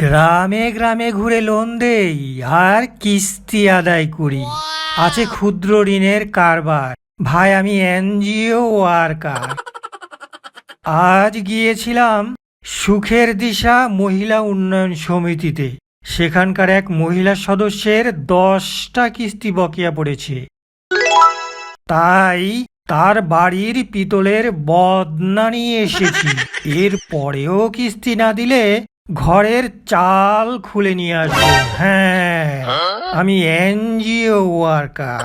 গ্রামে গ্রামে ঘুরে লোন দেই, আর কিস্তি আদায় করি। আছে ক্ষুদ্র ঋণের কারবার। ভাই, আমি এনজিও ওয়ার্কার। আজ গিয়েছিলাম সুখের দিশা মহিলা উন্নয়ন সমিতিতে। সেখানকার এক মহিলা সদস্যের দশটা কিস্তি বকেয়া পড়েছে। তাই তার বাড়ির পিতলের বদনা নিয়ে এসেছি। এর পরেও কিস্তি না দিলে ঘরের চাল খুলে নিয়ে আসব। হ্যাঁ আমি এনজিও ওয়ার্কার।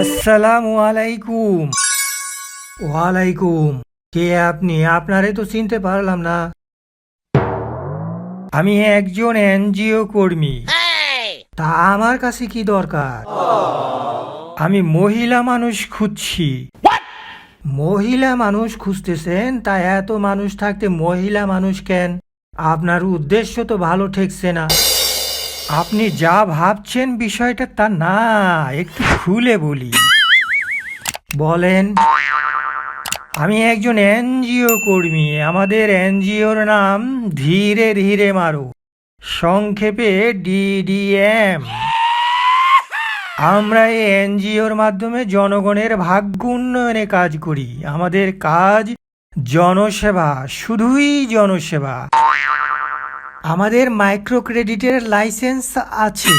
আসসালামু আলাইকুম। ওয়ালাইকুম। কে আপনি? আপনারে তো চিনতে পারলাম না। আমি একজন এনজিও কর্মী। তা আমার কাছে কি দরকার? আমি মহিলা মানুষ খুঁজছি। মহিলা মানুষ খুঁজতেছেন তা এত মানুষ থাকতে মহিলা মানুষ কেন? আপনার উদ্দেশ্য তো ভালো ঠেকছে না। আপনি যা ভাবছেন বিষয়টা তা না একটু খুলে বলি। বলেন আমি একজন এনজিও কর্মী, আমাদের এনজিওর নাম ধীরে ধীরে মারো। সংক্ষেপে ডিডিএম। আমরা এই এনজিওর মাধ্যমে জনগণের ভাগ্য উন্নয়নে কাজ করি। আমাদের কাজ জনসেবা, শুধুই জনসেবা। আমাদের মাইক্রো ক্রেডিটের লাইসেন্স আছে।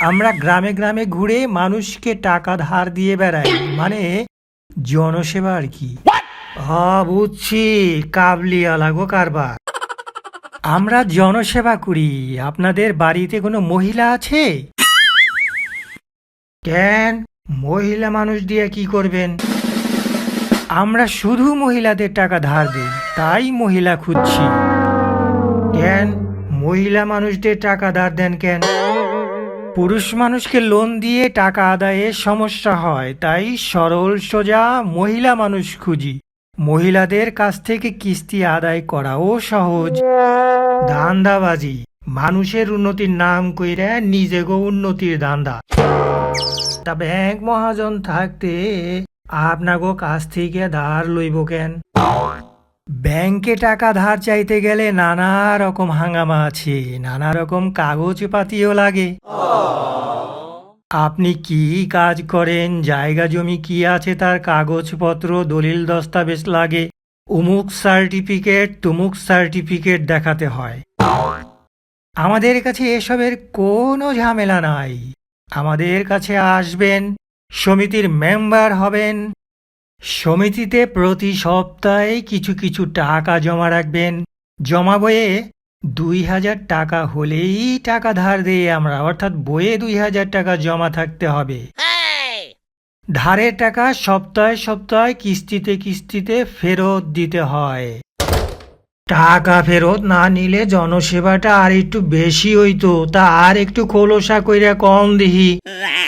আমরা গ্রামে গ্রামে ঘুরে মানুষকে টাকা ধার দিয়ে বেড়াই। মানে জনসেবা আর কি। হ বুঝছি। কাবলিওয়ালা গো কারবার। আমরা জনসেবা করি। আপনাদের বাড়িতে কোনো মহিলা আছে? কেন? মহিলা মানুষ দিয়ে কি করবেন? আমরা শুধু মহিলাদের টাকা ধার দিই, তাই মহিলা খুঁজছি। কেন? মহিলা মানুষদের টাকা ধার দেন কেন? পুরুষ মানুষকে লোন দিয়ে টাকা আদায়ে সমস্যা হয়, তাই সরল সোজা মহিলা মানুষ খুঁজি। মহিলাদের কাছ থেকে কিস্তি আদায় করাও সহজ। ধান্দাবাজি মানুষের উন্নতির নাম কইরা নিজেগো উন্নতির ধান্দা তা ব্যাংক মহাজন থাকতে আপনাগো কাছ থেকে ধার লইব কেন? ব্যাংকে টাকা ধার চাইতে গেলে নানা রকম হাঙ্গামা আছে, নানা রকম কাগজ পাতিও লাগে। আপনি কি কাজ করেন? জায়গা জমি কি আছে তার কাগজপত্র, দলিল দস্তাবেজ লাগে? উমুক সার্টিফিকেট, তুমুক সার্টিফিকেট দেখাতে হয়। আমাদের কাছে এসবের কোনো ঝামেলা নাই। আমাদের কাছে আসবেন, সমিতির মেম্বার হবেন, সমিতিতে প্রতি সপ্তাহে কিছু কিছু টাকা জমা রাখবেন। জমা বইয়ে দুই হাজার টাকা হলেই টাকা ধার দিয়ে আমরা অর্থাৎ বইয়ে দুই হাজার টাকা জমা থাকতে হবে। ধারের টাকা সপ্তাহে সপ্তাহে কিস্তিতে কিস্তিতে ফেরত দিতে হয়। টাকা ফেরত না নিলে জনসেবাটা আর একটু বেশি হইতো তা আর একটু খোলসা কইরা কম দিহি।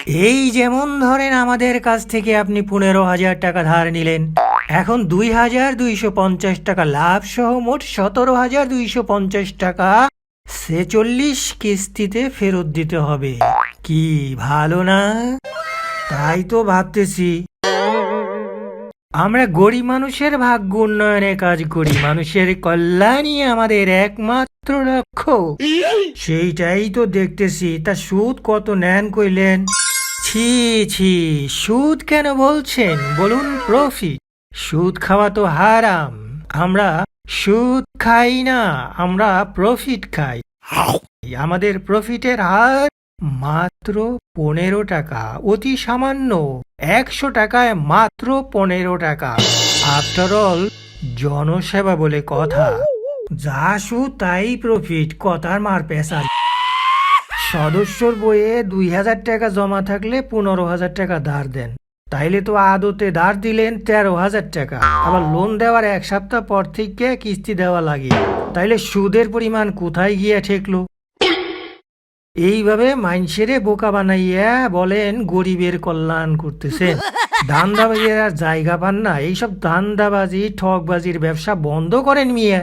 এই যেমন ধরেন আমাদের কাছ থেকে আপনি পনেরো হাজার টাকা ধার নিলেন। এখন দুই হাজার দুইশো পঞ্চাশ টাকা লাভ সহ মোট সতেরো হাজার দুইশো পঞ্চাশ টাকা ছেচল্লিশ কিস্তিতে ফেরত দিতে হবে। কি ভালো না? তাই তো ভাবতেছি। আমরা গরিব মানুষের ভাগ্য উন্নয়নে কাজ করি। মানুষের কল্যাণই আমাদের একমাত্র লক্ষ্য। সেইটাই তো দেখতেছি। তা সুদ কত নেন কইলেন? ছি ছি, সুদ কেন বলছেন? বলুন প্রফিট সুদ খাওয়া তো হারাম। আমরা সুদ খাই না, আমরা প্রফিট খাই। আমাদের প্রফিটের হার মাত্র পনেরো টাকা, অতি সামান্য একশো টাকায় মাত্র পনেরো টাকা। আফটার অল জনসেবা বলে কথা। যা সুদ, তাই প্রফিট কথার মার পেশার সদস্যর বইয়ে দুই হাজার টাকা জমা থাকলে পনেরো হাজার টাকা ধার দেন। তাইলে তো আদতে ধার দিলেন তেরো হাজার টাকা। আবার লোন দেওয়ার এক সপ্তাহ পর থেকে কিস্তি দেওয়া লাগে। তাইলে সুদের পরিমাণ কোথায় গিয়ে ঠেকলো? এইভাবে মাইনসেরে বোকা বানাইয়া বলেন, গরিবের কল্যাণ করতেছেন। ধান্দাবাজির আর জায়গা পান না। এইসব ধান্দাবাজি ঠকবাজির ব্যবসা বন্ধ করেন মিয়া।